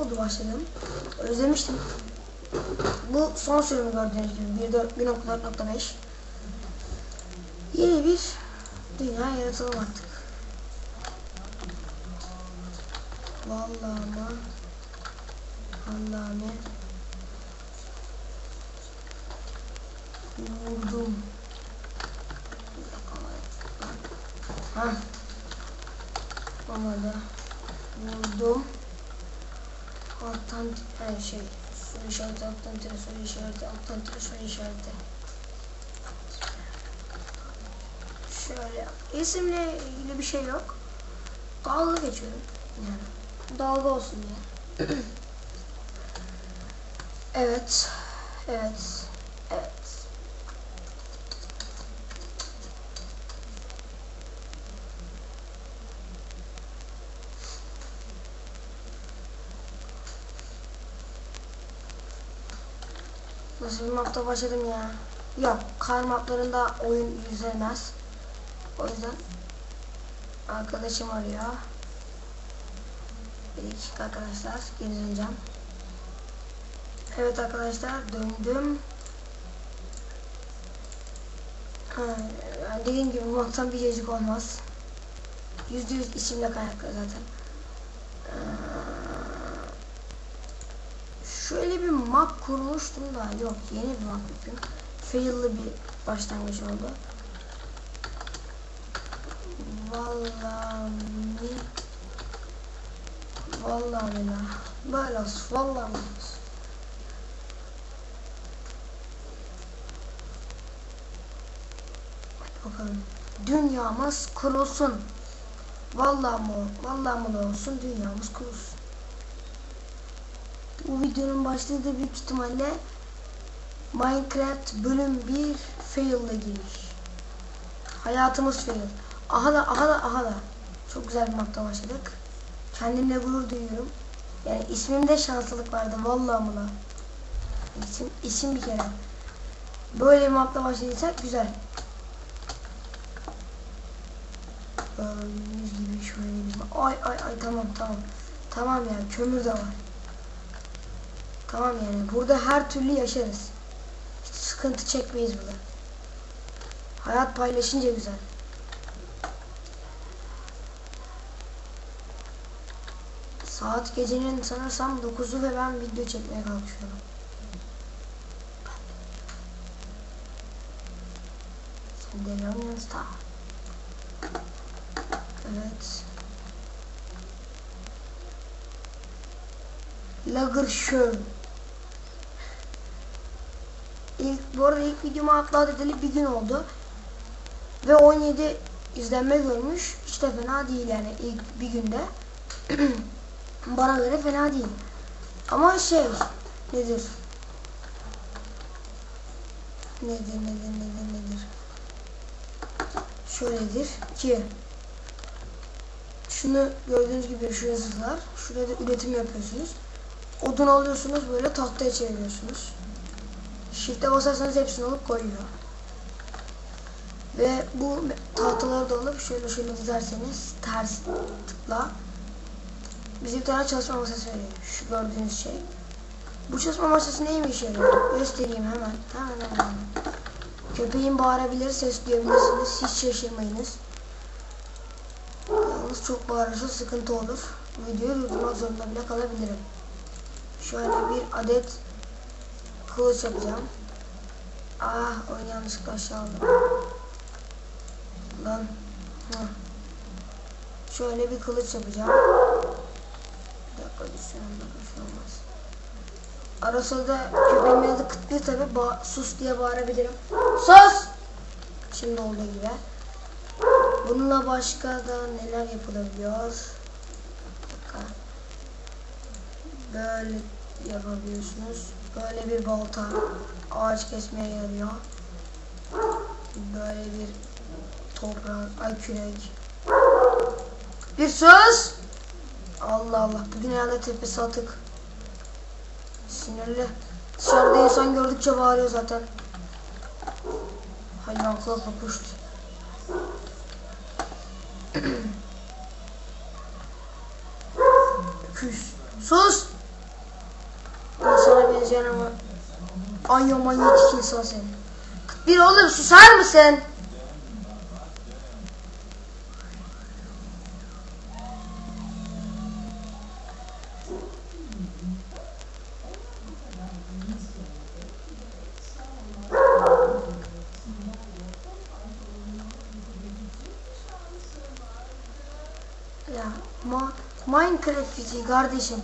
oldu başladım. Özlemiştim. Bu son sürümü gördüğünüz gibi 1.4.5 Yeni bir dünya yaratalım artık. Vallahi ama Allah'ım Vurdum. Ha. Olmadı. Vurdum. Alttan her şey. Soru işareti, alttan tire, soru işareti, alttan tire, soru işareti. Şöyle. İsimle ilgili bir şey yok. Dalga geçiyorum. Yani. Dalga olsun diye. evet. Evet. Nasıl mapta başladım ya? Yok, kar maplarında oyun yüzemez. O yüzden arkadaşım arıyor. Bir dakika arkadaşlar, geri döneceğim. Evet arkadaşlar, döndüm. Ha, dediğim gibi bu maptan bir yazık olmaz. Yüzde yüz isimle kaynaklı zaten. Ee, Şöyle bir map kurmuştum da yok yeni bir map yapıyorum. Fail'lı bir başlangıç oldu. Vallahi Vallahi billah. Böyle olsun. Vallahi olsun. Bakalım. Dünyamız kurulsun. Vallahi mı? Vallahi mı olsun dünyamız kurulsun. Bu videonun başlığı da büyük ihtimalle Minecraft bölüm 1 fail'la girmiş. Hayatımız fail. Aha da aha da aha da. Çok güzel bir mapta başladık. Kendimle gurur duyuyorum. Yani ismimde şanslılık vardı vallahi mı lan. İsim, isim bir kere. Böyle bir mapta başladıysak güzel. Gördüğünüz gibi şöyle. Ay ay ay tamam tamam. Tamam ya kömür de var. Tamam yani burada her türlü yaşarız. Hiç sıkıntı çekmeyiz burada. Hayat paylaşınca güzel. Saat gecenin sanırsam 9'u ve ben video çekmeye kalkışıyorum. Sen de yanınızda. Evet. Lager Show. İlk, bu arada ilk videomu upload edeli bir gün oldu. Ve 17 izlenme görmüş. Hiç de fena değil yani ilk bir günde. Bana göre fena değil. Ama şey nedir? Nedir nedir nedir nedir? Şöyledir ki şunu gördüğünüz gibi şu yazılar. Şurada üretim yapıyorsunuz. Odun alıyorsunuz böyle tahtaya çeviriyorsunuz. Shift'e basarsanız hepsini alıp koyuyor. Ve bu tahtaları da alıp şöyle şöyle dizerseniz ters tıkla bize tane çalışma masası veriyor. Şu gördüğünüz şey. Bu çalışma masası neymiş yarıyor? Göstereyim hemen. Hemen hemen. Köpeğin bağırabilir, ses duyabilirsiniz. Hiç şaşırmayınız. Yalnız çok bağırırsa sıkıntı olur. Videoyu durdurmak zorunda bile kalabilirim. Şöyle bir adet kılıç yapacağım. Ah oyun yanlışlıkla aşağı aldım. Lan. Hı. Şöyle bir kılıç yapacağım. Bir dakika düşsün bir şey olmaz. Ara sırada köpeğimin adı kıtlı tabi ba sus diye bağırabilirim. Sus! Şimdi olduğu gibi. Bununla başka da neler yapılabiliyor? Bir. Böyle yapabiliyorsunuz. Böyle bir balta ağaç kesmeye yarıyor. Böyle bir toprak, ay kürek. Bir söz. Allah Allah. Bugün herhalde tepesi atık. Sinirli. Dışarıda insan gördükçe bağırıyor zaten. Hayvan kılıkla puşt. Küs. Sus. Ben sana benzeyen ama anyo manyetik insan seni. Bir oğlum susar mısın? Ya ma Minecraft fiziği kardeşim.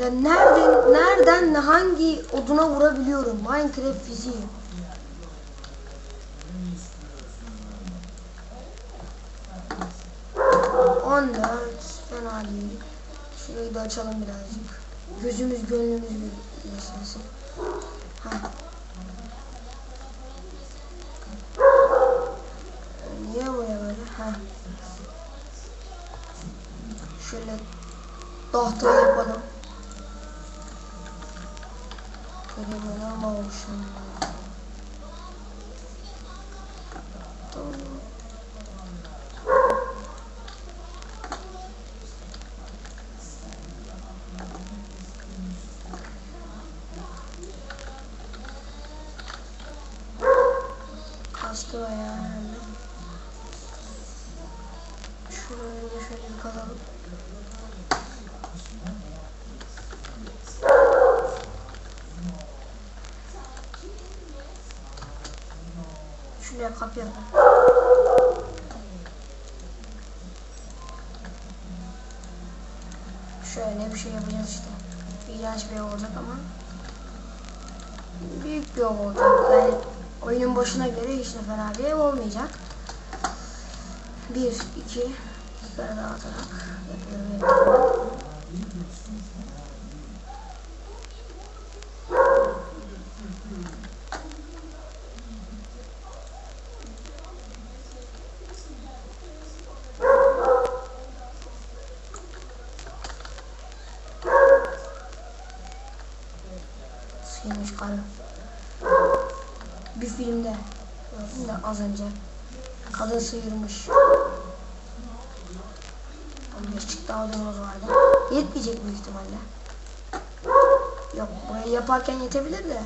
Ya nereden nereden hangi oduna vurabiliyorum? Minecraft fiziği. On dört fena değil. Şurayı da açalım birazcık. Gözümüz gönlümüz yaşasın. Ha. Niye buraya böyle? Ha. Şöyle tahta yapalım. Kastı bayağı herhalde. Şurayı da şöyle bir kazalım. Şuraya kapı yapalım. Şöyle bir şey yapacağız işte. İğrenç bir olacak ama büyük bir ev olacak. Yani oyunun başına göre hiç de fena bir ev olmayacak. Bir, iki, süper dağıtarak yapıyorum yapıyorum. Karı. Bir filmde de az önce. Kadın sıyırmış. 15 çıktı aldığımız vardı. Yetmeyecek büyük ihtimalle. Yok burayı yaparken yetebilir de.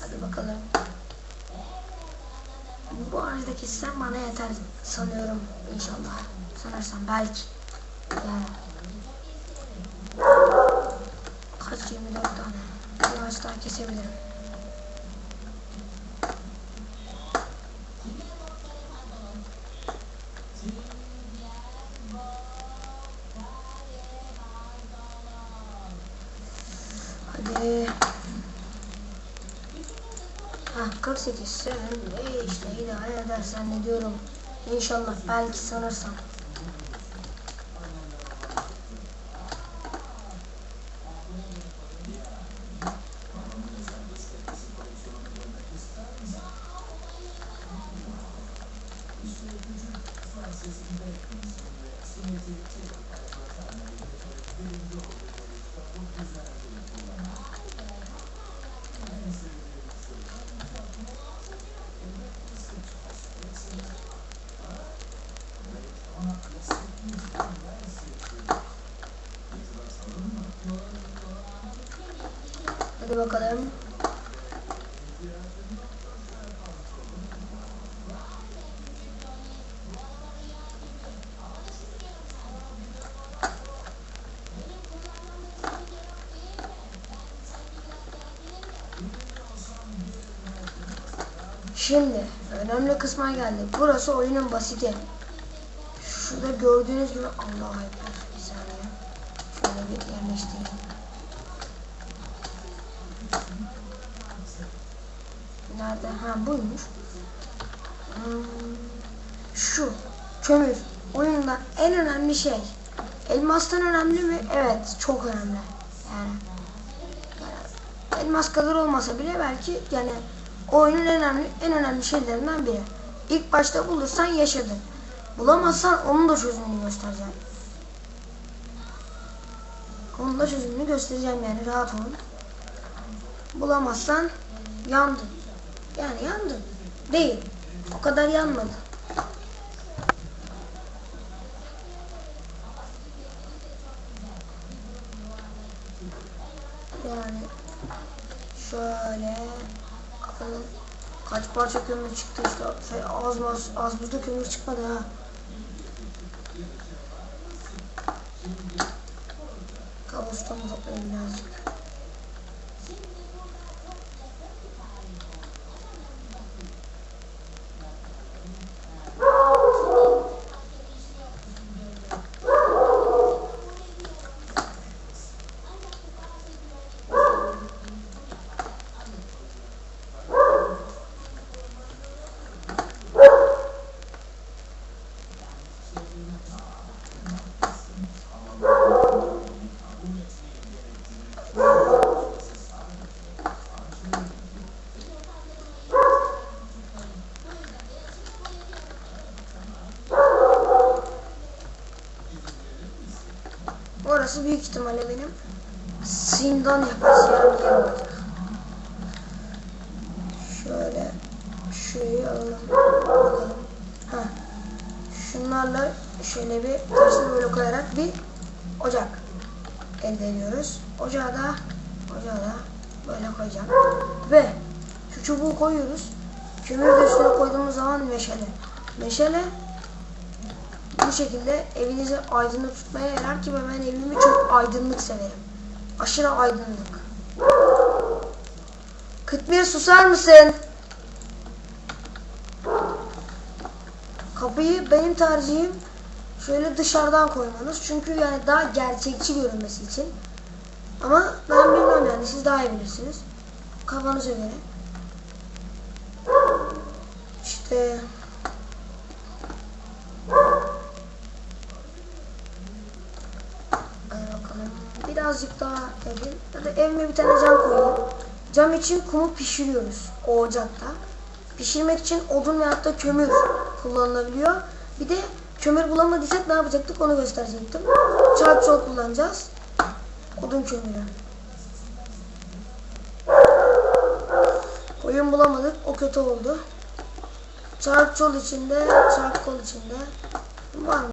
Hadi bakalım. Bu ağacı kessem bana yeter sanıyorum inşallah. Sanırsam belki. Yani. Kaç 24 tane. Ağaç daha kesebilirim. Hadi. Ha 48 sen e işte idare edersen ne diyorum. İnşallah belki sanırsam. Hadi bakalım. Şimdi önemli kısma geldik. Burası oyunun basiti. Şurada gördüğünüz gibi Allah'a ekber. Bir saniye. Şöyle bir yerleştireyim. Nerede? Ha buymuş. Hmm, şu kömür oyunda en önemli şey. Elmastan önemli mi? Evet, çok önemli. Yani, elmas kadar olmasa bile belki yani oyunun en önemli en önemli şeylerinden biri. İlk başta bulursan yaşadın. Bulamazsan onun da çözümünü göstereceğim. Onun da çözümünü göstereceğim yani rahat olun. bulamazsan yandın. Yani yandın. Değil. O kadar yanmadı. Yani şöyle bakalım kaç parça kömür çıktı işte Şey, az az, az buzda kömür çıkmadı ha. Kabustan toplayayım birazcık. Orası büyük ihtimalle benim zindan yapacağım yer olacak. Şöyle şurayı alalım. Bakalım. Ha. Şunlarla şöyle bir taşlı böyle koyarak bir ocak elde ediyoruz. Ocağı da ocağı da böyle koyacağım. Ve şu çubuğu koyuyoruz. Kömürü de üstüne koyduğumuz zaman meşale. Meşale bu şekilde evinizi aydınlık tutmaya yarar ki ben evimi çok aydınlık severim. Aşırı aydınlık. Kıtmir susar mısın? Kapıyı benim tercihim şöyle dışarıdan koymanız. Çünkü yani daha gerçekçi görünmesi için. Ama ben bilmem yani siz daha iyi bilirsiniz. Kafanıza göre. İşte Hadi bakalım. Yapayım. Ya da evime bir tane cam koyayım. Cam için kumu pişiriyoruz o ocakta. Pişirmek için odun veyahut da kömür kullanılabiliyor. Bir de kömür bulamadıysak ne yapacaktık onu gösterecektim. Çarp çol kullanacağız. Odun kömürü. Oyun bulamadık. O kötü oldu. Çarp çol içinde, çarp içinde. Var mı?